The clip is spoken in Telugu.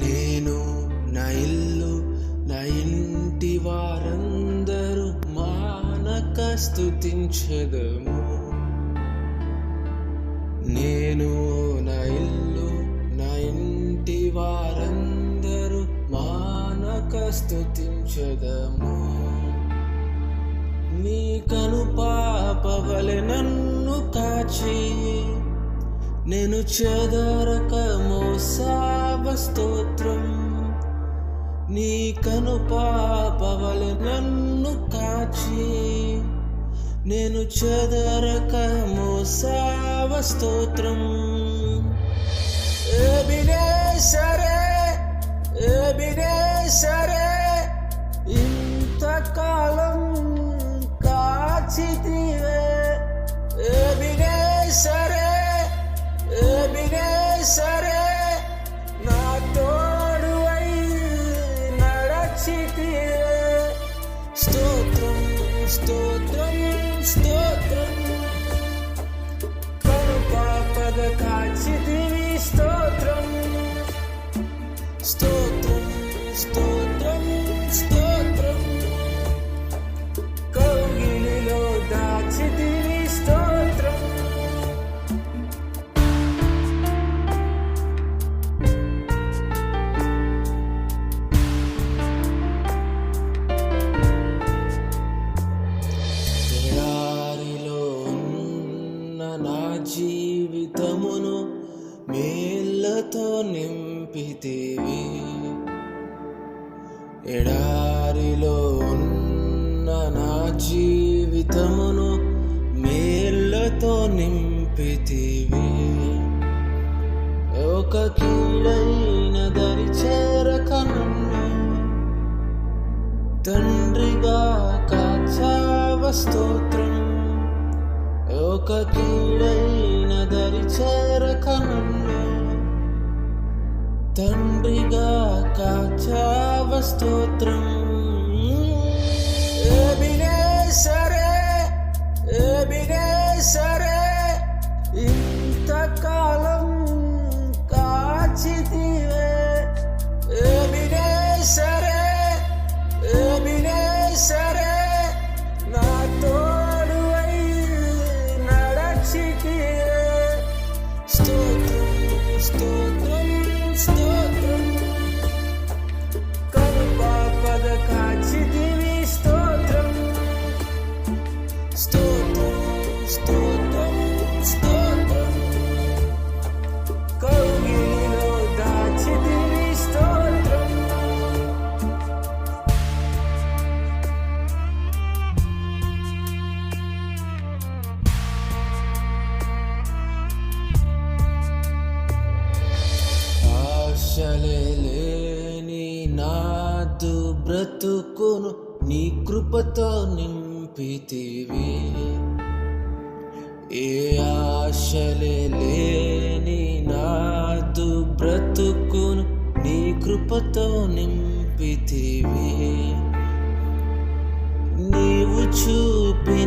నేను నా ఇల్లు నా ఇంటి వారందరూ మానక స్థుతించదము నేను నా ఇల్లు నా ఇంటి వారందరూ మానక స్థుతించదము నీ కను పాపవలె నన్ను కాచి నేను చెదరక మోసావ స్తోత్రం. నీ కను పాపవలె నన్ను కాచి. నేను చెదరక మోసావ స్తోత్రం. ఏబినే సరే ఏబినే సరే touch it in. నా జీవితమును మేళ్ళతో నింపితివి. ఎడారిలో ఉన్న నా జీవితమును మేళ్ళతో నింపితివి. ఒక కీడైన దరి చేరక నన్ను తండ్రిగా కాచావ స్తోత్రం. ఒక కీడైన దరి చేరక నన్ను తండ్రిగా కాచావ స్తోత్రం. బ్రతుకును నీ కృపతో నింపితివి. ఏ ఆశలే లేని నాదు బ్రతుకును నీ కృపతో నింపితివి. నీవు చూపి